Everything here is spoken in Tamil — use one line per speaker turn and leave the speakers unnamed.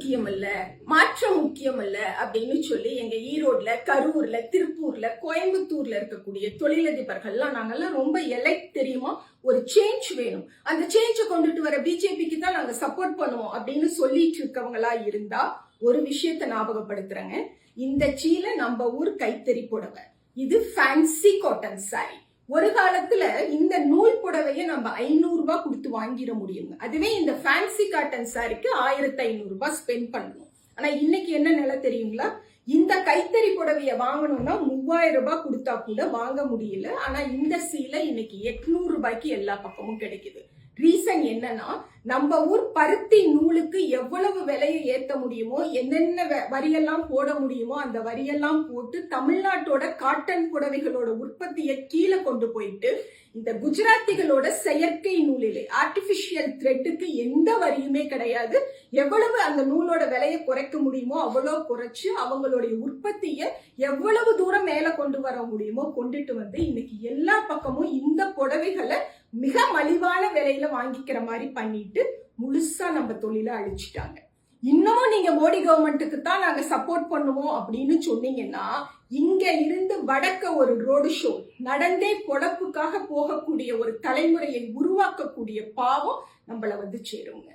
முக்கியம் அல்ல மாற்றம் முக்கியம் அல்ல அப்படின்னு சொல்லி எங்க ஈரோட்ல கரூர்ல திருப்பூர்ல கோயம்புத்தூர்ல இருக்கக்கூடிய தொழிலதிபர்கள்லாம் நாங்கெல்லாம் ரொம்ப எலை தெரியுமா? ஒரு சேஞ்ச் வேணும். அந்த சேஞ்சை கொண்டுட்டு வர பிஜேபிக்கு தான் நாங்க சப்போர்ட் பண்ணுவோம் அப்படின்னு சொல்லிட்டு இருக்கவங்களா இருந்தா ஒரு விஷயத்த ஞாபகப்படுத்துறேங்க. இந்த சீலை நம்ம ஊர் கைத்தறி புடவை. இது ஃபேன்சி காட்டன் சாரி ஒரு காலத்துல இந்த நூல் புடவைய நம்ம ஐநூறு ரூபாய் கொடுத்து வாங்கிட முடியுங்க. அதுவே இந்த ஃபேன்சி காட்டன் சாரிக்கு ஆயிரத்தி ஐநூறு ரூபாய் ஸ்பெண்ட் பண்ணணும் ஆனா இன்னைக்கு என்ன நிலை தெரியுங்களா? இந்த கைத்தறி புடவைய வாங்கணும்னா மூவாயிரம் ரூபாய் கொடுத்தா கூட வாங்க முடியல. ஆனா இந்த சீலை இன்னைக்கு எட்நூறு ரூபாய்க்கு எல்லா பக்கமும் கிடைக்குது. ரீசன் என்னன்னா நம்ம ஊர் பருத்தி நூலுக்கு எவ்வளவு விலையை ஏத்த முடியுமோ என்னென்ன வ- வரியெல்லாம் போட முடியுமோ அந்த வரியெல்லாம் போட்டு தமிழ்நாட்டோட காட்டன் புடவைகளோட உற்பத்தியை கீழே கொண்டு போயிட்டு இந்த குஜராத்திகளோட செயற்கை நூலிலே ஆர்டிபிஷியல் த்ரெட்டுக்கு எந்த வரியுமே கிடையாது. எவ்வளவு அந்த நூலோட விலையை குறைக்க முடியுமோ அவ்வளோ குறைச்சு அவங்களுடைய உற்பத்தியை எவ்வளவு தூரம் மேல கொண்டு வர முடியுமோ கொண்டுட்டு வந்து இன்னைக்கு எல்லா பக்கமும் இந்த புடவைகளை மிக மலிவான விலையில வாங்கிக்கிற மாதிரி பண்ணிட்டு முழுசா நம்ம தொழிலை அழிச்சிட்டாங்க. இன்னமும் நீங்க மோடி கவர்மெண்ட்டுக்கு தான் நாங்க சப்போர்ட் பண்ணுவோம் அப்படின்னு சொன்னீங்கன்னா இங்க இருந்து வடக்க ஒரு ரோடு ஷோ நடந்தே பொழப்புக்காக போகக்கூடிய ஒரு தலைமுறையை உருவாக்கக்கூடிய பாவம் நம்மள வந்து சேருங்க.